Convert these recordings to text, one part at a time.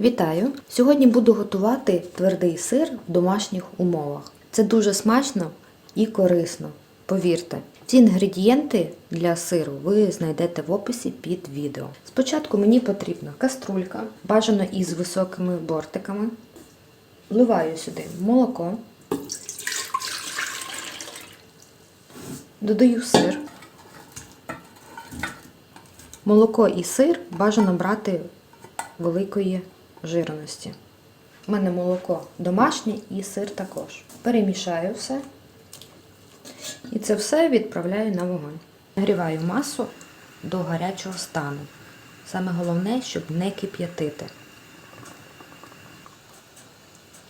Вітаю! Сьогодні буду готувати твердий сир в домашніх умовах. Це дуже смачно і корисно. Повірте, ці інгредієнти для сиру ви знайдете в описі під відео. Спочатку мені потрібна каструлька, бажано із високими бортиками. Вливаю сюди молоко, додаю сир. Молоко і сир бажано брати великої жирності. У мене молоко домашнє і сир також. Перемішаю все. І це все відправляю на вогонь. Нагріваю масу до гарячого стану. Саме головне, щоб не кип'ятити.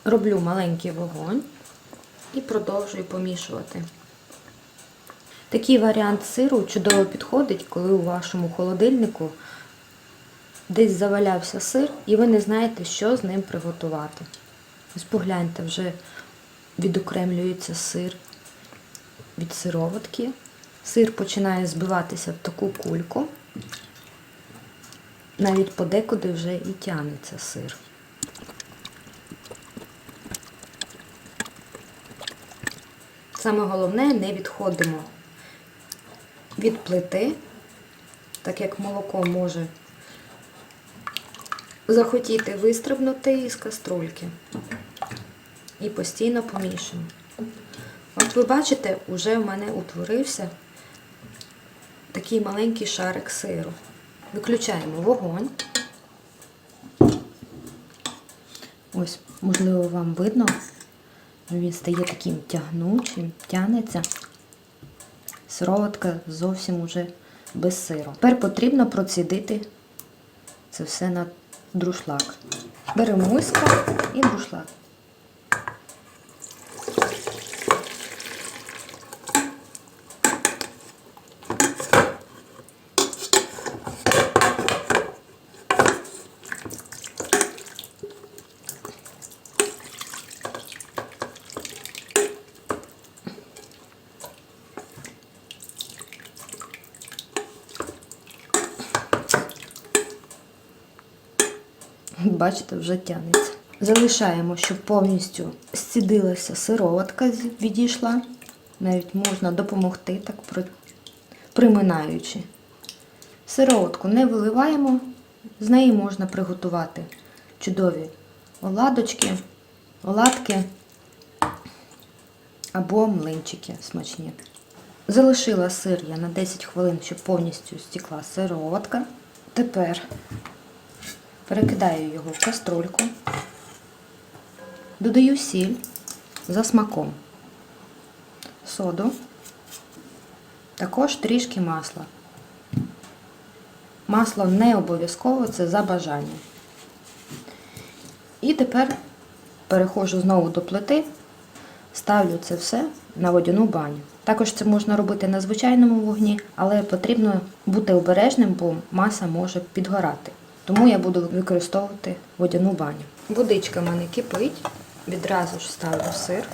Роблю маленький вогонь і продовжую помішувати. Такий варіант сиру чудово підходить, коли у вашому холодильнику десь завалявся сир, і ви не знаєте, що з ним приготувати. Ось погляньте, вже відокремлюється сир від сироватки. Сир починає збиватися в таку кульку. Навіть подекуди вже і тянеться сир. Саме головне не відходимо від плити, так як молоко може захотіти вистрибнути із каструльки. І постійно помішуємо. От ви бачите, вже в мене утворився такий маленький шарик сиру. Виключаємо вогонь. Ось, можливо, вам видно, він стає таким тягнучим, тянеться. Сироватка зовсім уже без сиру. Тепер потрібно процідити це все на друшлак. Беремо миску і друшлак. Бачите, вже тягнеться. Залишаємо, щоб повністю зцідилася сироватка, відійшла. Навіть можна допомогти, так приминаючи. Сироватку не виливаємо, з неї можна приготувати чудові оладочки, оладки або млинчики смачні. Залишила сир я на 10 хвилин, щоб повністю стекла сироватка. Тепер Перекидаю його в каструльку, додаю сіль за смаком, соду, також трішки масла. Масло не обов'язково, це за бажанням. І тепер переходжу знову до плити, ставлю це все на водяну баню. Також це можна робити на звичайному вогні, але потрібно бути обережним, бо маса може підгорати. Тому я буду використовувати водяну баню. Водичка в мене кипить, відразу ж ставлю сир.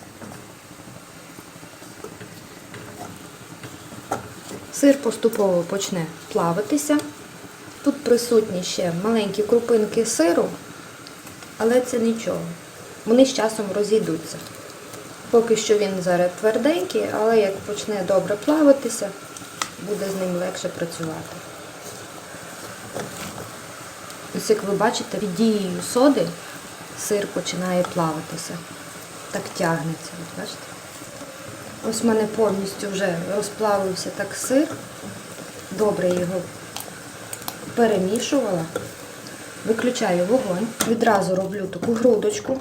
Сир поступово почне плавитися. Тут присутні ще маленькі крупинки сиру, але це нічого. Вони з часом розійдуться. Поки що він зараз тверденький, але як почне добре плавитися, буде з ним легше працювати. Ось як ви бачите, під дією соди сир починає плаватися. Так тягнеться, от бачите? Ось в мене повністю вже розплавився так сир. Добре його перемішувала. Виключаю вогонь. Відразу роблю таку грудочку.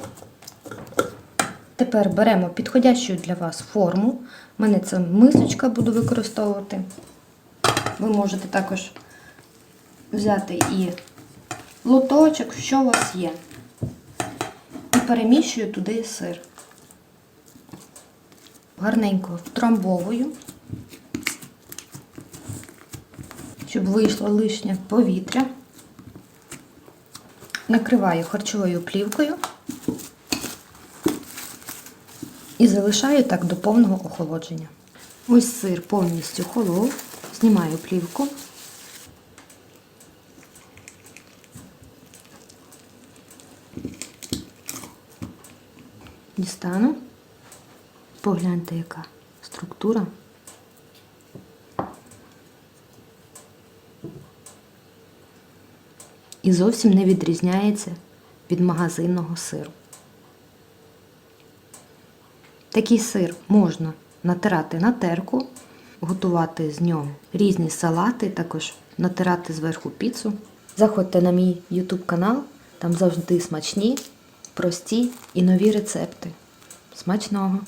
Тепер беремо підходящу для вас форму. У мене це мисочка буду використовувати. Ви можете також взяти і лоточок, що у вас є. І переміщую туди сир. Гарненько втрамбовую, щоб вийшло лишнє повітря. Накриваю харчовою плівкою і залишаю так до повного охолодження. Ось сир повністю холов, знімаю плівку. Дістану. Погляньте, яка структура. І зовсім не відрізняється від магазинного сиру. Такий сир можна натирати на терку, готувати з нього різні салати, також натирати зверху піцу. Заходьте на мій YouTube канал, там завжди смачні, прості і нові рецепти. Смачного!